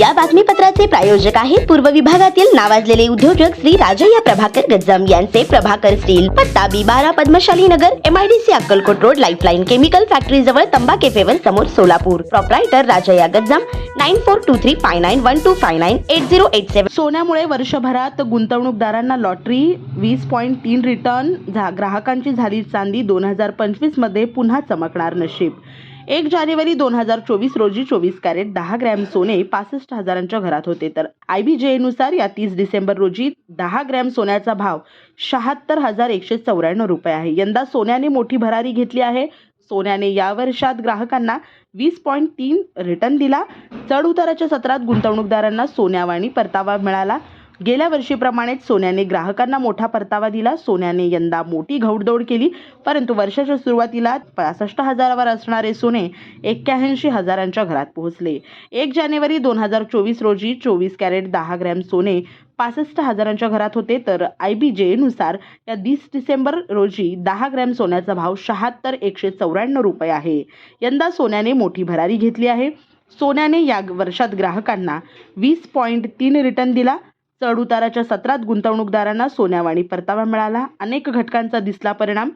या बातमीपत्राचे प्रायोजक आहेत पूर्व विभागातील नावाजलेले उद्योजक श्री राजय्या प्रभाकर गज्जम यांचे प्रभाकर स्टील पत्ता बी बारा Padmashali Nagar MIDC Akkalkot road lifeline chemical factory जवळ तंबा केफेवर समोर Solapur. Proprietor Rajayya Gajjam nine four two three five nine one two five nine eight zero eight seven सोन्यामुळे वर्षभरात गुंतवणूकदारांना लॉटरी वीस पॉईंट तीन रिटर्न झा ग्राहकांची झाली चांदी दोन हजार पंचवीसमध्ये पुन्हा चमकणार नशीब. एक जानेवारी दोन हजार चोवीस रोजी चोवीस कॅरेट दहा ग्रॅम सोने पासष्ट हजारांच्या घरात होते. तर आय बी जे नुसार या तीस डिसेंबर रोजी दहा ग्रॅम सोन्याचा भाव शहात्तर हजार एकशे चौऱ्याण्णव रुपये आहे. यंदा सोन्याने मोठी भरारी घेतली आहे. सोन्याने या वर्षात ग्राहकांना वीस पॉईंट तीन रिटर्न दिला. चढ उताराच्या सत्रात गुंतवणूकदारांना सोन्यावाणी परतावा मिळाला. गेल्या वर्षीप्रमाणेच सोन्याने ग्राहकांना मोठा परतावा दिला. सोन्याने यंदा मोठी घौडदौड केली. परंतु वर्षाच्या सुरुवातीला पासष्ट हजारावर असणारे सोने एक्क्याऐंशी हजारांच्या घरात पोहोचले. एक जानेवारी दोन हजार चोवीस रोजी चोवीस कॅरेट दहा ग्रॅम सोने पासष्ट हजारांच्या घरात होते. तर आय बी जेनुसार या वीस डिसेंबर रोजी दहा ग्रॅम सोन्याचा भाव शहात्तर एकशे चौऱ्याण्णव रुपये आहे. यंदा सोन्याने मोठी भरारी घेतली आहे. सोन्याने या वर्षात ग्राहकांना वीस पॉईंट तीन रिटर्न दिला. चढउताराच्या सत्रात गुंतवणूकदारांना सोन्यावाणी परतावा मिळाला. अनेक घटकांचा दिसला परिणाम.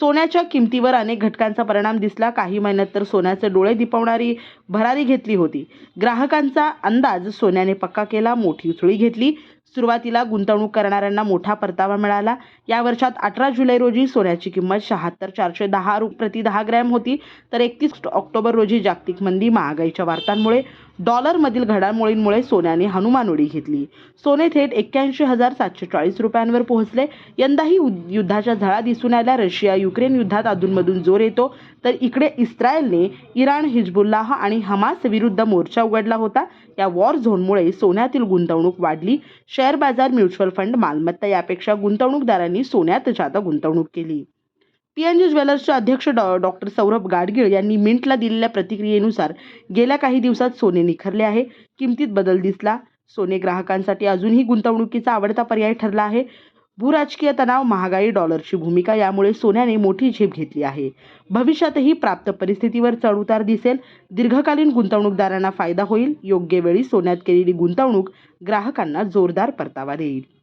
सोन्याच्या किमतीवर अनेक घटकांचा परिणाम दिसला. काही महिन्यात तर सोन्याचे डोळे दिपवणारी भरारी घेतली होती. ग्राहकांचा अंदाज सोन्याने पक्का केला मोठी उसळी घेतली. सुरुवातीला गुंतवणूक करणाऱ्यांना मोठा परतावा मिळाला. या वर्षात अठरा जुलै रोजी सोन्याची किंमत शहात्तर चारशे दहा रु प्रति दहा ग्रॅम होती. तर एकतीस ऑक्टोबर रोजी जागतिक मंदी महागाईच्या वार्तांमुळे डॉलरमधील घडामोडींमुळे सोन्याने हनुमान उडी घेतली. सोने थेट एक्क्याऐंशी हजार सातशे चाळीस रुपयांवर पोहोचले. यंदाही युद्धाच्या झळा दिसून आल्या. रशिया युक्रेन युद्धात अधूनमधून जोर येतो. तर इकडे इस्रायलने इराण हिजबुल्लाह आणि हमास विरुद्ध मोर्चा उघडला होता. या वॉर झोनमुळे सोन्यातील गुंतवणूक वाढली. शेअर बाजार म्युच्युअल फंड मालमत्ता यापेक्षा गुंतवणूकदारांनी सोन्यात जादा गुंतवणूक केली. पी एन जी ज्वेलर्सचे अध्यक्ष डॉ डॉक्टर सौरभ गाडगीळ यांनी मिंटला दिलेल्या प्रतिक्रियेनुसार गेल्या काही दिवसात सोने निखरले आहे. किमतीत बदल दिसला. सोने ग्राहकांसाठी अजूनही गुंतवणुकीचा आवडता पर्याय ठरला आहे. भूराजकीय तणाव महागाई डॉलरची भूमिका यामुळे सोन्याने मोठी झेप घेतली आहे. भविष्यातही प्राप्त परिस्थितीवर चढउतार दिसेल. दीर्घकालीन गुंतवणूकदारांना फायदा होईल. योग्य वेळी सोन्यात केलेली गुंतवणूक ग्राहकांना जोरदार परतावा देईल.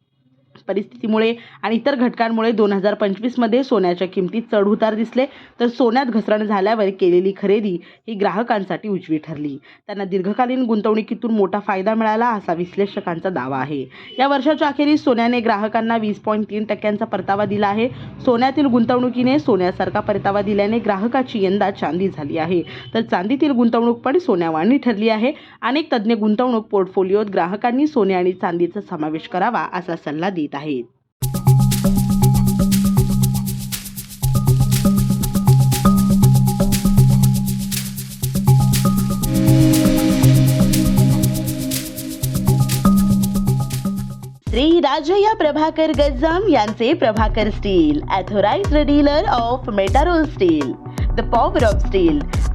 परिस्थितीमुळे आणि इतर घटकांमुळे दोन हजार पंचवीसमध्ये सोन्याच्या किमतीत चढउतार दिसले. तर सोन्यात घसरण झाल्यावर केलेली खरेदी ही ग्राहकांसाठी उजवी ठरली. त्यांना दीर्घकालीन गुंतवणुकीतून मोठा फायदा मिळाला असा विश्लेषकांचा दावा आहे. या वर्षाच्या अखेरीस सोन्याने ग्राहकांना वीस पॉईंट तीन टक्क्यांचा परतावा दिला आहे. सोन्यातील गुंतवणुकीने सोन्यासारखा परतावा दिल्याने ग्राहकाची यंदा चांदी झाली आहे. तर चांदीतील गुंतवणूक पण सोन्यावाणी ठरली आहे. अनेक तज्ज्ञ गुंतवणूक पोर्टफोलिओत ग्राहकांनी सोने आणि चांदीचा समावेश करावा असा सल्ला दिला देत आहेत. श्री राजया प्रभाकर गज्जाम यांचे Prabhakar steel authorise dealer of Metarol steel the power of steel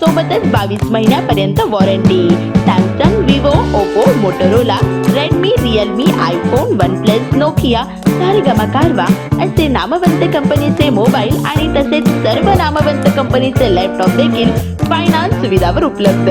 सोबतच बावीस महिन्यापर्यंत warranty. Samsung Vivo Oppo Motorola Redmi Realme iPhone one plus Nokia Saregama Carvaan असे नामवंत कंपनीचे मोबाईल आणि तसेच सर्व नामवंत कंपनीचे लॅपटॉप देखील फायनान्स सुविधावर उपलब्ध.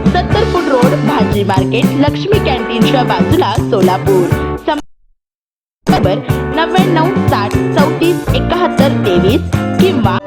भाजी मार्केट लक्ष्मी कॅन्टीनच्या बाजूला सोलापूर. नव्याण्णव साठ चौतीस एकाहत्तर तेवीस किंवा